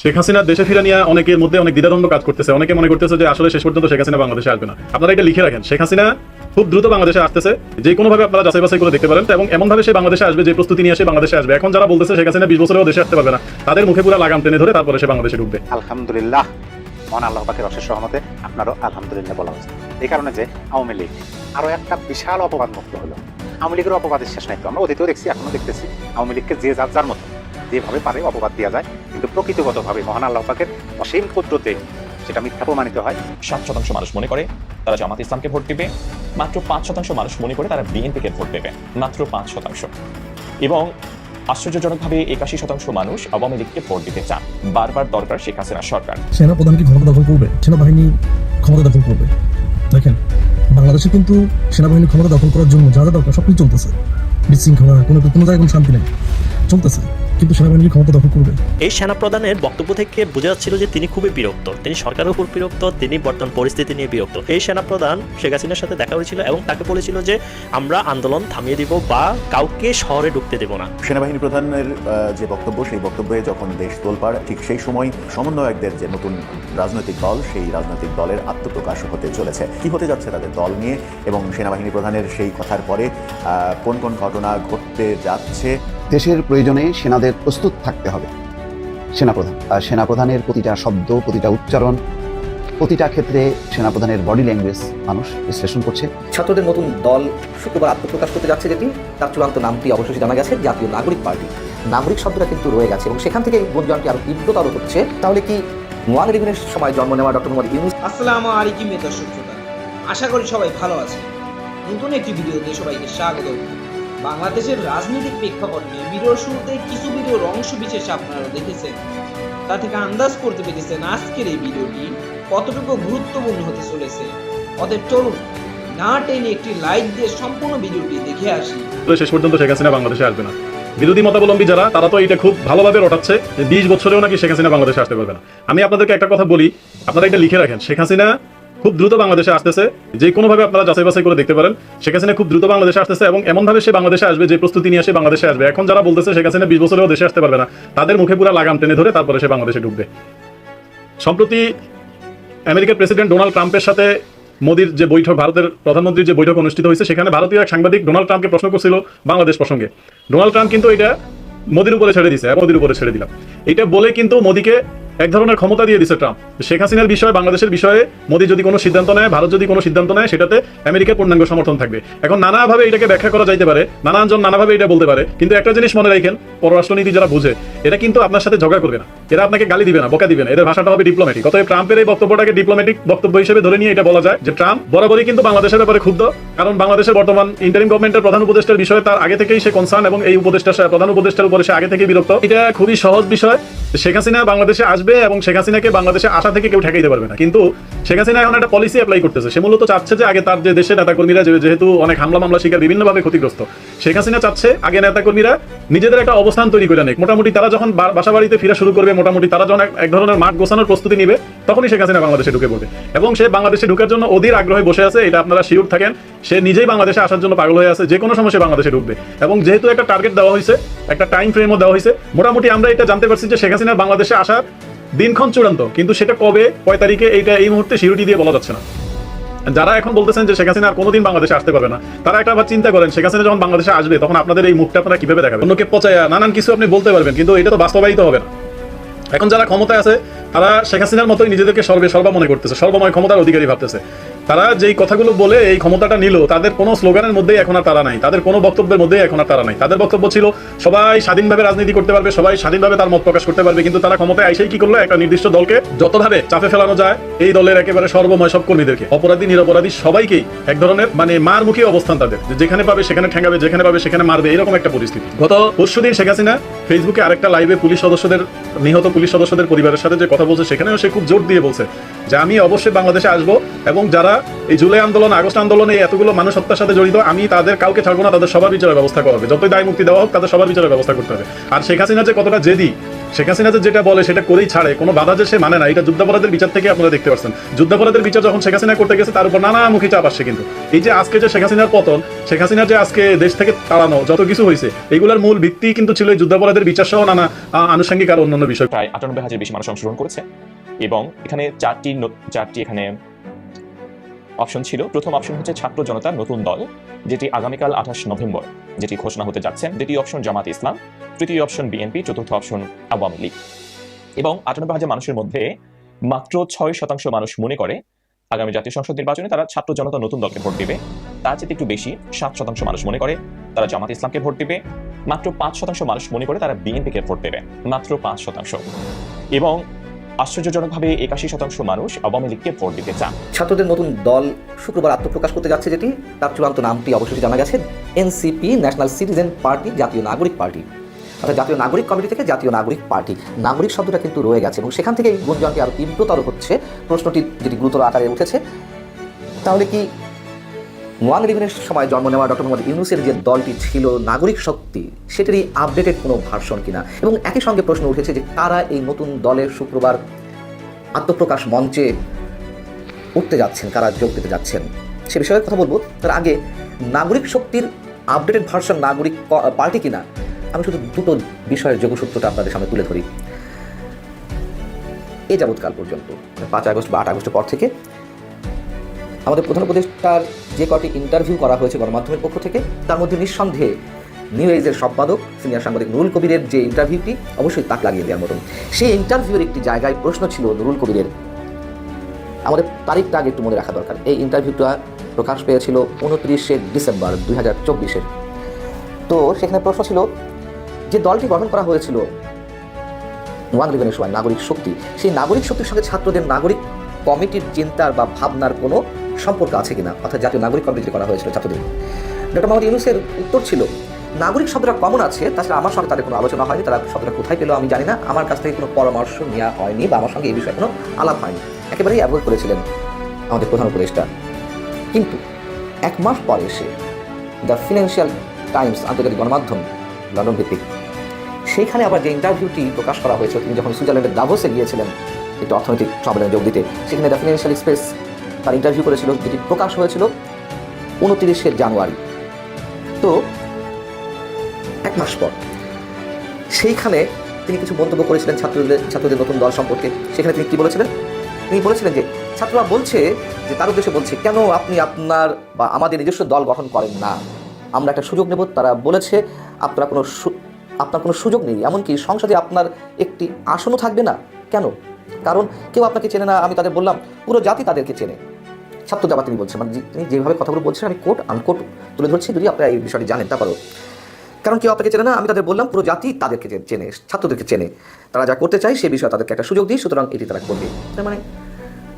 শেখ হাসিনা দেশে ফিরে নিয়ে অনেকের মধ্যে অনেক দ্বিধাদ্বন্দ্ব কাজ করতেছে। অনেকে মনে করতেছে যে আসলে শেষ পর্যন্ত শেখ হাসিনা বাংলাদেশে আসবে না। আপনারা এটা লিখে রাখেন। শেখ হাসিনা খুব দ্রুত বাংলাদেশে আসতেছে। যে কোনো ভাবে আপনারা যাচাই বাছাই করে দেখতে পারেন এবং এমন ভাবে সে বাংলাদেশে আসবে, যে প্রস্তুতি নিয়ে সে বাংলাদেশে আসবে। এখন যারা বলতেছে শেখ হাসিনা বিশ বছরেও দেশে আসতে পারবে না, তাদের মুখে পুরো লাগাম টেনে ধরে তারপরে সে বাংলাদেশে ঢুকবে। আলহামদুলিল্লাহ। মহান আল্লাহ পাকের অশেষ সহমতে আপনারও আলহামদুলিল্লাহ বলা হয়েছে। এই কারণে যে আওয়ামী লীগ আরও একটা বিশাল অপবাদ মুক্ত হলো। আওয়ামী লীগের অপবাদের শেষ নাই তো। আমরা অতীতেও দেখছি এখনও দেখতেছি। আওয়ামী লীগকে যে যার যার মতো যেভাবে পারে অপবাদ দেওয়া যায় কিন্তু প্রকৃতিগতভাবে মহান আল্লাহ পাকের অসীম কুদরতে সেটা মিথ্যা প্রমাণিত হয়। সাত শতাংশ মানুষ মনে করে তারা জামাত ইসলামকে ভোট দিবে মাত্র পাঁচ শতাংশ মানুষ মনে করে তারা বিএনপিকে ভোট দেবে মাত্র পাঁচ শতাংশ। এবং আশ্চর্যজনকভাবে একাশি শতাংশ মানুষ আওয়ামী লীগকে ভোট দিতে চান বারবার দরকার শেখ হাসিনা সরকার। সেনা প্রধান কি ক্ষমতা দখল করবে সেনাবাহিনী ক্ষমতা দখল করবে। দেখেন বাংলাদেশে কিন্তু সেনাবাহিনী ক্ষমতা দখল করার জন্য যা যা দরকার সব কিছু চলতেছে। বিশৃঙ্খলা কোনো কোনো জায়গায় কোনো শান্তি নেই চলতেছে। কিন্তু সেনাবাহিনী ক্ষমতা দখল করবে। এই সেনাপ্রধানের বক্তব্য থেকে বোঝা যাচ্ছিল যে তিনি খুবই বিরক্ত। তিনি সরকারের উপর বিরক্ত তিনি বর্তমান পরিস্থিতি নিয়ে বিরক্ত। এই সেনাপ্রধান শেখ হাসিনার সাথে দেখা হয়েছিল এবং তাকে বলেছিল যে আমরা আন্দোলন থামিয়ে দিব বা কাউকে শহরে ঢুকতে দেব না। সেনাবাহিনী প্রধানের আহ, যে বক্তব্য সেই বক্তব্যে যখন দেশ তোলপাড় ঠিক সেই সময় সমন্বয়কদের যে নতুন রাজনৈতিক দল সেই রাজনৈতিক দলের আত্মপ্রকাশ হতে চলেছে। কি হতে যাচ্ছে তাদের দল নিয়ে এবং সেনাবাহিনী প্রধানের সেই কথার পরে কোন কোন ঘটনা ঘটতে যাচ্ছে? দেশের প্রয়োজনে সেনাদের প্রস্তুত থাকতে হবে। সেনাপ্রধান আর সেনাপ্রধানের প্রতিটা শব্দ প্রতিটা উচ্চারণ প্রতিটা ক্ষেত্রে সেনাপ্রধানের বডি ল্যাঙ্গুয়েজ মানুষ বিশ্লেষণ করছে। ছাত্রদের নতুন দল শুক্রবার আত্মপ্রকাশ করতে যাচ্ছে যেটি তার চূড়ান্ত নামটি অবশেষে জানা গেছে জাতীয় নাগরিক পার্টি। নাগরিক শব্দটা কিন্তু রয়ে গেছে এবং সেখান থেকে গুঞ্জনটি আরও তীব্রতর হচ্ছে। তাহলে কি নোয়ান রিভিনের সময় জন্ম নেওয়া ডক্টর মোহাম্মদ ইউনুস আসসালামু আলাইকুম দর্শক আশা করি সবাই ভালো আছে নতুন একটি ভিডিওতে সবাইকে স্বাগত। বাংলাদেশের রাজনৈতিক প্রেক্ষাপট নিয়ে ভিডিওর শুরুতে কিছু ভিডিওর অংশ বিশেষ আপনারা দেখেছেন। তা থেকে আন্দাজ করতে পেরেছেন আজকের এই ভিডিওটি কতটুকু গুরুত্বপূর্ণ হতে চলেছে। অতএব চলুন, না টেনে একটি লাইক দিয়ে সম্পূর্ণ ভিডিওটি দেখে আসি। শেষ পর্যন্ত শেখ হাসিনা বাংলাদেশে আসবে না। বিরোধী মতাবলম্বী যারা, তারা তো এটা খুব ভালোভাবে রটাচ্ছে যে বিশ বছরেও নাকি শেখ হাসিনা বাংলাদেশে আসতে পারবে না। আমি আপনাদেরকে একটা কথা বলি, আপনারা এটা লিখে রাখেন, শেখ হাসিনা খুব দ্রুত বাংলাদেশে আসতেছে। যে কোনোভাবে আপনারা যাচাই বাছাই করে দেখতে পারেন হাসিনা খুব দ্রুত বাংলাদেশে আসতেছে এবং এমনভাবে সে বাংলাদেশে আসবে, যে প্রস্তুতি নিয়ে সে বাংলাদেশে আসবে। এখন যারা বলতেছে হাসিনা বিশ বছরেও দেশে আসতে পারবে না, তাদের মুখে পুরো লাগাম টেনে ধরে তারপরে সে বাংলাদেশে ঢুকবে। সম্প্রতি আমেরিকার প্রেসিডেন্ট ডোনাল্ড ট্রাম্পের সাথে মোদির যে বৈঠক, ভারতের প্রধানমন্ত্রীর যে বৈঠক অনুষ্ঠিত হয়েছে, সেখানে ভারতীয় এক সাংবাদিক ডোনাল্ড ট্রাম্পকে প্রশ্ন করছিল বাংলাদেশ প্রসঙ্গে। ডোনাল্ড ট্রাম্প কিন্তু এটা মোদির উপরে ছেড়ে দিছে মোদির উপরে ছেড়ে দিলাম। এটা বলে কিন্তু মোদিকে এক ধরনের ক্ষমতা দিয়ে দিচ্ছে ট্রাম্প। শেখ হাসিনার বিষয়ে, বাংলাদেশের বিষয়ে, মোদী যদি কোনো সিদ্ধান্ত নেয়, ভারত যদি কোনো সিদ্ধান্ত নেয়, সেটাতে আমেরিকার পূর্ণাঙ্গ সমর্থন থাকবে। এখন নানাভাবে এটাকে ব্যাখ্যা করা যাইতে পারে, নানানজন নানাভাবে এটা বলতে পারে, কিন্তু একটা জিনিস মনে রাখেন, পররাষ্ট্রনীতি যারা বুঝে এটা কিন্তু আপনার সাথে ঝগড়া করবে না। এরা আপনাকে গালি দিবে না, বকা দিবে না। এদের ভাষাটা হবে ডিপ্লোম্যাটিক অতএব ট্রাম্পের এই বক্তব্যটাকে ডিপ্লোম্যাটিক বক্তব্য হিসেবে ধরে নিয়ে এটা বলা যায় যে, ট্রাম্প বরাবরই কিন্তু বাংলাদেশের ব্যাপারে ক্ষুব্ধ, কারণ বাংলাদেশের বর্তমান ইন্টারিম গভর্নমেন্টের প্রধান উপদেষ্টার বিষয়ে তার আগে থেকেই সে কনসার্ন এবং এই উপদেষ্টা প্রধান উপদেষ্টার উপরে সে আগে থেকেই বিরক্ত। এটা খুবই সহজ বিষয়। শেখ হাসিনা বাংলাদেশে আসবে এবং শেখ হাসিনাকে বাংলাদেশে আসা থেকে কেউ ঠেকাইতে পারবে না। কিন্তু শেখ হাসিনা এখন একটা পলিসি অ্যাপ্লাই করতেছে। সে মূলত চাচ্ছে যে আগে তার যে দেশের নেতাকর্মীরা যেহেতু অনেক হামলা মামলা শিকার বিভিন্নভাবে ক্ষতিগ্রস্ত, শেখ হাসিনা চাচ্ছে আগে নেতাকর্মীরা নিজেদের একটা অবস্থান তৈরি করে নেক। মোটামুটি তারা যখন বাসা বাড়িতে ফিরা শুরু করবে, মোটামুটি তারা যখন এক ধরনের মাঠ গোছানোর প্রস্তুতি নিবে, তখনই শেখ হাসিনা বাংলাদেশে ঢুকে পড়বে। এবং সে বাংলাদেশে ঢুকার জন্য অধীর আগ্রহে বসে আছে, এটা আপনারা শিওর থাকেন। সে নিজেই বাংলাদেশে আসার জন্য পাগল হয়ে আছে, যে কোনো সময় সে বাংলাদেশে ঢুকবে। এবং যেহেতু একটা টার্গেট দেওয়া হয়েছে, একটা টাইম ফ্রেমও দেওয়া হয়েছে, মোটামুটি আমরা এটা জানতে পারছি যে শেখ হাসিনা বাংলাদেশে আসার দিনক্ষণ চূড়ান্ত, কিন্তু সেটা কবে, কয় তারিখে, এইটা এই মুহূর্তে সিউরিটি দিয়ে বলা যাচ্ছে না। যারা এখন বলতেছেন যে শেখ হাসিনা আর কোনোদিন বাংলাদেশে আসতে পারবে না, তারা একটা আবার চিন্তা করেন, শেখ হাসিনা যখন বাংলাদেশে আসবে, তখন আপনাদের এই মুখটা আপনারা কীভাবে দেখাবেন? অন্যকে পচায়া, নানান কিছু আপনি বলতে পারবেন, কিন্তু এটা তো বাস্তবায়িত হবে না। এখন যারা ক্ষমতায় আছে, তারা শেখ হাসিনার মতোই নিজেদেরকে সর্বে সর্বা মনে করতেছে, সর্বময় ক্ষমতার অধিকারী ভাবতেছে। তারা যেই কথাগুলো বলে, এই ক্ষমতাটা নিল, তাদের কোনো স্লোগানের মধ্যেই এখন আর তারা নাই। তাদের কোনো বক্তব্যের মধ্যেই এখন আর তারা নাই। তাদের বক্তব্য ছিল, সবাই স্বাধীনভাবে রাজনীতি করতে পারবে, সবাই স্বাধীনভাবে তার মত প্রকাশ করতে পারবে, কিন্তু তারা ক্ষমতায় আইসেই কি করল? একটা নির্দিষ্ট দলকে যতভাবে চাপে ফেলানো যায়, এই দলের একেবারে সর্বময় সব কর্মীদেরকে। অপরাধী, নিরপরাধী সবাইকেই এক ধরনের মানে মার মুখী অবস্থান তাদের। যেখানে পাবে সেখানে ঠেঙ্গাবে, যেখানে পাবে সেখানে মারবে, এরকম একটা পরিস্থিতি। গত পরশুদিন শেখ হাসিনা ফেসবুকে আরেকটা লাইভে পুলিশ সদস্যদের, নিহত পুলিশ সদস্যদের পরিবারের সাথে যে কথা বলছে, সেখানেও সে খুব জোর দিয়ে বলছে যে আমি অবশ্যই বাংলাদেশে আসব এবং যারা এই জুলাই আন্দোলন, আগস্ট আন্দোলনে এতগুলো মানুষ হত্যার সাথে জড়িত, আমি তাদের কাউকে ছাড়বো না, তাদের সবার বিচারের ব্যবস্থা করা হবে। যতই দায় মুক্তি দেওয়া হোক, তাদের সবার বিচারের ব্যবস্থা করতে হবে। আর শেখ হাসিনা যে কতটা জেদি, শেখ হাসিনা যেটা বলে সেটা করেই ছাড়ে, কোনো বাধা যে সে মানে না। এটা যুদ্ধাপরাধের বিচার থেকে আপনারা দেখতে পাচ্ছেন। যুদ্ধাপরাধের বিচার যখন শেখ হাসিনা করতে গেছে, তার উপর নানামুখী চাপ আসছে কিন্তু। এই যে আজকে যে শেখ হাসিনার পতন, শেখ হাসিনা যে আজকে দেশ থেকে তাড়ানো, যত কিছু হয়েছে, এগুলোর মূল ভিত্তি কিন্তু ছিল যুদ্ধাপরাধের বিচার সহ নানা আনুষঙ্গিক আর অন্যান্য বিষয়। প্রায় আটানব্বই হাজার বেশি মানুষ অংশগ্রহণ করেছে। এবং এখানে চারটি চারটি এখানে অপশন ছিল। প্রথম অপশন হচ্ছে ছাত্র জনতার নতুন দল, যেটি আগামীকাল আঠাশ নভেম্বর, যেটি ঘোষণা হতে যাচ্ছে। দ্বিতীয় অপশন জামাত ইসলাম, তৃতীয় অপশন বিএনপি, চতুর্থ অপশন আওয়ামী লীগ। এবং আটানব্বই হাজার মানুষের মধ্যে মাত্র ছয় শতাংশ মানুষ মনে করে আগামী জাতীয় সংসদ নির্বাচনে তারা ছাত্র জনতা নতুন দলকে ভোট দেবে। তার চেয়ে একটু বেশি, সাত শতাংশ মানুষ মনে করে তারা জামাত ইসলামকে ভোট দেবে। মাত্র পাঁচ শতাংশ মানুষ মনে করে তারা বিএনপিকে ভোট দেবে। মাত্র পাঁচ শতাংশ। এবং আশ্চর্যজনকভাবে একাশি শতাংশ মানুষ আওয়ামী লীগকে ভোট দিতে চান। ছাত্রদের নতুন দল শুক্রবার আত্মপ্রকাশ করতে যাচ্ছে যেটি, তার চূড়ান্ত নামটি অবশ্যই জানা গেছে, এনসিপি ন্যাশনাল সিটিজেন পার্টি, জাতীয় নাগরিক পার্টি। অর্থাৎ জাতীয় নাগরিক কমিটি থেকে জাতীয় নাগরিক পার্টি। নাগরিক শব্দটা কিন্তু রয়ে গেছে এবং সেখান থেকে এই গুঞ্জনটি আরও তীব্রতর হচ্ছে। প্রশ্নটি যেটি গুরুতর আকারে উঠেছে, তাহলে কি ওয়ান ইলেভেনের সময় জন্ম নেওয়া ডক্টর মোহাম্মদ ইউনুসের যে দলটি ছিল, নাগরিক শক্তি, সেটারই আপডেটেড কোনো ভার্সন কিনা? এবং একই সঙ্গে প্রশ্ন উঠেছে যে কারা এই নতুন দলের শুক্রবার আত্মপ্রকাশ মঞ্চে উঠতে যাচ্ছেন, কারা যোগ দিতে যাচ্ছেন? সে বিষয়ে কথা বলব। তার আগে, নাগরিক শক্তির আপডেটেড ভার্সন নাগরিক পার্টি কিনা? আমি শুধু দুটো বিষয়ের যোগসূত্রটা আপনাদের সামনে তুলে ধরি। এ যাবৎকাল পর্যন্ত, পাঁচ আগস্ট বা আট আগস্টের পর থেকে আমাদের প্রধান উপদেষ্টার যে কটি ইন্টারভিউ করা হয়েছে গণমাধ্যমের পক্ষ থেকে, তার মধ্যে নিঃসন্দেহে নিউ এজের সম্পাদক সিনিয়র সাংবাদিক নুরুল কবিরের যে ইন্টারভিউটি অবশ্যই তাক লাগিয়ে দেওয়ার মতন। সেই ইন্টারভিউয়ের একটি জায়গায় প্রশ্ন ছিল নুরুল কবিরের। আমাদের তারিখটা আগে একটু মনে রাখা দরকার। এই ইন্টারভিউটা প্রকাশ পেয়েছিল উনত্রিশে ডিসেম্বর দুই হাজার চব্বিশের। তো সেখানে প্রশ্ন ছিল, যে দলটি গঠন করা হয়েছিল ওয়ান ইলেভেনের সময় নাগরিক শক্তি, সেই নাগরিক শক্তির সঙ্গে ছাত্রদের নাগরিক কমিটির চিন্তার বা ভাবনার কোনো সম্পর্ক আছে কিনা, অর্থাৎ জাতীয় নাগরিক কমিটি করা হয়েছিল ছাত্রদের। ডক্টর মোহাম্মদ ইউনুসের উত্তর ছিল, নাগরিক শব্দটা কমন আছে, তাছাড়া আমার সঙ্গে তাদের কোনো আলোচনা হয়নি, তারা শব্দটা কোথায় পেল আমি জানি না, আমার কাছ থেকে কোনো পরামর্শ নেওয়া হয়নি বা আমার সঙ্গে এই বিষয়ে কোনো আলাপ হয়নি। একেবারেই অ্যাভয়েড করেছিলেন আমাদের প্রধান উপদেষ্টা। কিন্তু এক মাস পরে এসে দ্য ফিনান্সিয়াল টাইমস আন্তর্জাতিক গণমাধ্যম, লন্ডন ভিত্তিক, সেইখানে আবার যে ইন্টারভিউটি প্রকাশ করা হয়েছে তিনি যখন সুইজারল্যান্ডের দাভোসে গিয়েছিলেন, একটি অর্থনৈতিক সম্মেলনে যোগ দিতে, সেখানে দ্য ফিনান্সিয়াল এক্সপ্রেস তার ইন্টারভিউ করেছিল, যেটি প্রকাশ হয়েছিল উনত্রিশে জানুয়ারি। তো, এক মাস পর, সেইখানে তিনি কিছু মন্তব্য করেছিলেন ছাত্রদের ছাত্রদের নতুন দল সম্পর্কে। সেখানে তিনি কি বলেছিলেন? তিনি বলেছিলেন যে, ছাত্ররা বলছে যে, তার উদ্দেশ্যে বলছে, কেন আপনি আপনার বা আমাদের নিজস্ব দল গঠন করেন না? আমরা একটা সুযোগ নেব। তারা বলেছে, আপনারা কোনো আপনার কোনো সুযোগ নেই। এমনকি সংসদে আপনার একটি আসনও থাকবে না। কেন? কারণ কেউ আপনাকে চেনে না। আমি তাদের বললাম, পুরো জাতি তাদেরকে চেনে। ছাত্র জামা তিনি বলছেন। মানে তিনি যেভাবে কথাগুলো বলছেন, আমি কোট আনকোট তুলে ধরছি, যদি আপনারা এই বিষয়টি জানেন, তারপরও। কারণ কেউ আপনাকে চেনে না, আমি তাদের বললাম, পুরো জাতি তাদেরকে চেনে, ছাত্রদেরকে চেনে। তারা যা করতে চায়, সে বিষয়ে তাদেরকে একটা সুযোগ দিই, সুতরাং এটি তারা করবে। মানে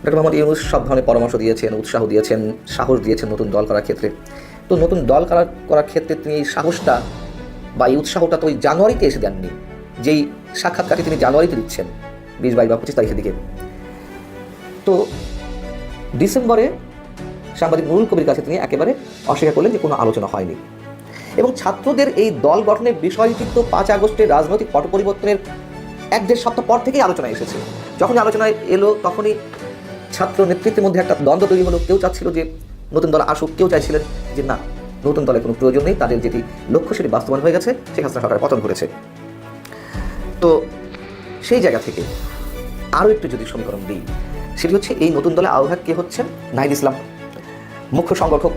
ডক্টর মোহাম্মদ ইউনুস সব ধরনের পরামর্শ দিয়েছেন, উৎসাহ দিয়েছেন, সাহস দিয়েছেন নতুন দল করার ক্ষেত্রে। তো নতুন দল করার করার ক্ষেত্রে তিনি এই সাহসটা বা এই উৎসাহটা তো ওই জানুয়ারিতে এসে দেননি। যেই সাক্ষাৎকারটি তিনি জানুয়ারিতে দিচ্ছেন, বিশ বাইশ বা পঁচিশ তারিখের দিকে। তো ডিসেম্বরে সাংবাদিক নুরুল কবির কাছে তিনি একেবারে অস্বীকার করলেন যে কোনো আলোচনা হয়নি। এবং ছাত্রদের এই দল গঠনের বিষয়টি তো পাঁচ আগস্টের রাজনৈতিক পট পরিবর্তনের এক দেড় সপ্তাহ পর থেকেই আলোচনায় এসেছে। যখনই আলোচনায় এলো, তখনই ছাত্র নেতৃত্বের মধ্যে একটা দ্বন্দ্ব তৈরি হলো। কেউ চাচ্ছিল যে নতুন দল আসুক, কেউ চাইছিলেন যে না, নতুন দলের কোনো প্রয়োজন নেই। তাদের যেটি লক্ষ্য সেটি বাস্তবায়ন হয়ে গেছে। শেখ হাসিনা সরকারের পতন ঘটেছে। তো সেই জায়গা থেকে আরও একটু যদি সমীকরণ দিই সেটি হচ্ছে এই নতুন দলে আহ্বায়ক কে হচ্ছেন নাহিদ ইসলাম। মুখ্য সংগঠক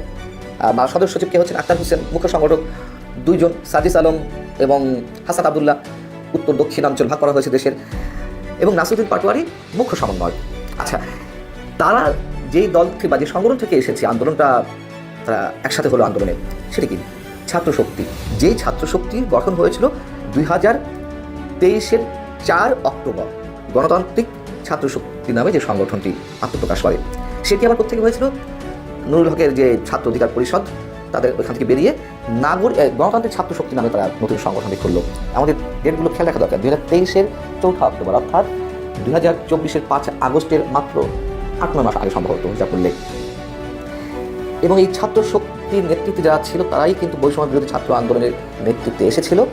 বা সদস্য সচিব কে হচ্ছেন আক্তার হোসেন। মুখ্য সংগঠক দুইজন, সাজিস আলম এবং হাসান আবদুল্লাহ। উত্তর দক্ষিণাঞ্চল ভাগ করা হয়েছে দেশের। এবং নাসিরুদ্দিন পাটোয়ারি মুখ্য সমন্বয় আচ্ছা তারা যেই দল থেকে বা যে সংগঠন থেকে এসেছে, আন্দোলনটা তারা একসাথে হলো আন্দোলনে, সেটি কি? ছাত্র শক্তি যেই ছাত্র শক্তি গঠন হয়েছিল দুই হাজার তেইশের চার অক্টোবর, গণতান্ত্রিক ছাত্র শক্তি নামে যে সংগঠনটি আত্মপ্রকাশ করে। সেটি আবার কোথেকে হয়েছিল? নুরুল হকের যে ছাত্র অধিকার পরিষদ তাদের ওইখান থেকে বেরিয়ে নাগরিক এ, গণতান্ত্রিক ছাত্র শক্তি নামে তারা নতুন সংগঠনটি খুললো আমাদের ডেটগুলো খেয়াল রাখা দরকার। দুই হাজার তেইশের চৌঠা অক্টোবর অর্থাৎ দুই হাজার চব্বিশের পাঁচ আগস্টের মাত্র আট নয় মাস আগে সম্ভবত যা করলে এবং এই ছাত্র শক্তির নেতৃত্বে যারা ছিল তারাই কিন্তু বৈষম্য বিরোধী ছাত্র আন্দোলনের নেতৃত্বে এসেছিল।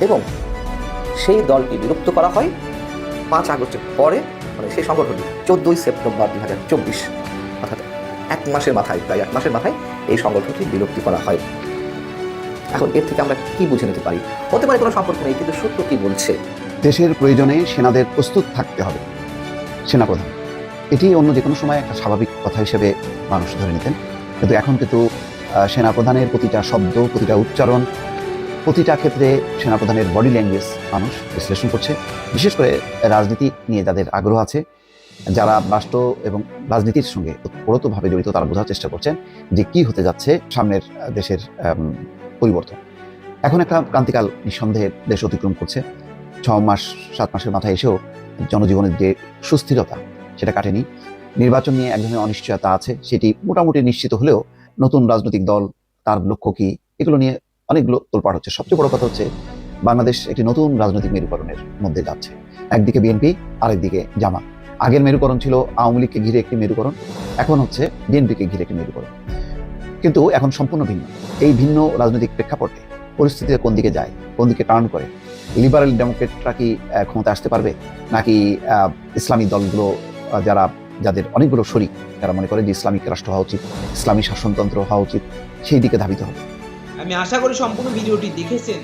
এবং সেই দলটি বিলুপ্ত করা হয় পাঁচ আগস্টের পরে মানে সেই সংগঠনটি, চোদ্দই সেপ্টেম্বর দুই হাজার চব্বিশ, অর্থাৎ এক মাসের মাথায়, প্রায় এক মাসের মাথায় এই সংগঠনটি বিলুপ্তি করা হয়। এখন এর থেকে আমরা কি বুঝে নিতে পারি? হতে পারে কোনো সম্পর্ক নেই, কিন্তু সত্য কি বলছে? দেশের প্রয়োজনে সেনাদের প্রস্তুত থাকতে হবে। সেনাপ্রধান, এটি অন্য যে কোনো সময় একটা স্বাভাবিক কথা হিসেবে মানুষ ধরে নিতেন। কিন্তু এখন কিন্তু সেনাপ্রধানের প্রতিটা শব্দ, প্রতিটা উচ্চারণ প্রতিটা ক্ষেত্রে সেনাপ্রধানের বডি ল্যাঙ্গুয়েজ মানুষ বিশ্লেষণ করছে। বিশেষ করে রাজনীতি নিয়ে যাদের আগ্রহ আছে, যারা রাষ্ট্র এবং রাজনীতির সঙ্গে ওতপ্রোতভাবে জড়িত, তারা বোঝার চেষ্টা করছেন যে কি হতে যাচ্ছে সামনের দেশের পরিবর্তন। এখন একটা ক্রান্তিকাল নিঃসন্দেহে দেশ অতিক্রম করছে। ছ মাস, সাত মাসের মাথায় এসেও জনজীবনের যে সুস্থিরতা, সেটা কাটেনি। নির্বাচন নিয়ে এক ধরনের অনিশ্চয়তা আছে, সেটি মোটামুটি নিশ্চিত হলেও নতুন রাজনৈতিক দল, তার লক্ষ্য কি, এগুলো নিয়ে অনেকগুলো তোলপাড় হচ্ছে। সবচেয়ে বড় কথা হচ্ছে, বাংলাদেশ একটি নতুন রাজনৈতিক মেরুকরণের মধ্যে যাচ্ছে। একদিকে বিএনপি আরেকদিকে জামা আগের মেরুকরণ ছিল আওয়ামী লীগকে ঘিরে একটি মেরুকরণ, এখন হচ্ছে বিএনপিকে ঘিরে একটি মেরুকরণ। কিন্তু এখন সম্পূর্ণ ভিন্ন। এই ভিন্ন রাজনৈতিক প্রেক্ষাপটে পরিস্থিতি কোন দিকে যায়, কোন দিকে টার্ন করে? লিবারেল ডেমোক্রেটরা কি ক্ষমতা আসতে পারবে? নাকি ইসলামী দলগুলো যারা, যাদের অনেকগুলো শরিক, যারা মনে করে যে ইসলামিক রাষ্ট্র হওয়া উচিত, ইসলামী শাসনতন্ত্র হওয়া উচিত, সেই দিকে ধাবিত হবে। আমি আশা করি সম্পূর্ণ ভিডিওটি দেখেছেন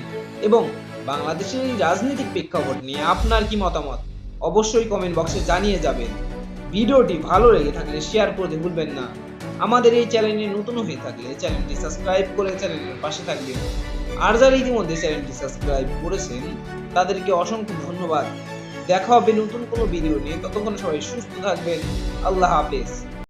এবং বাংলাদেশের এই রাজনৈতিক প্রেক্ষাপট নিয়ে আপনার কি মতামত? অবশ্যই কমেন্ট বক্সে জানিয়ে যাবেন। ভিডিওটি ভালো লেগে থাকলে শেয়ার করতে ভুলবেন না। আমাদের এই চ্যানেলে নতুন হয়ে থাকলে চ্যানেলটি সাবস্ক্রাইব করে চ্যানেলের পাশে থাকবেন। আর যারা ইতিমধ্যে চ্যানেলটি সাবস্ক্রাইব করেছেন, তাদেরকে অসংখ্য ধন্যবাদ। দেখা হবে নতুন কোনো ভিডিও নিয়ে। ততক্ষণ সবাই সুস্থ থাকবেন। আল্লাহ হাফেজ।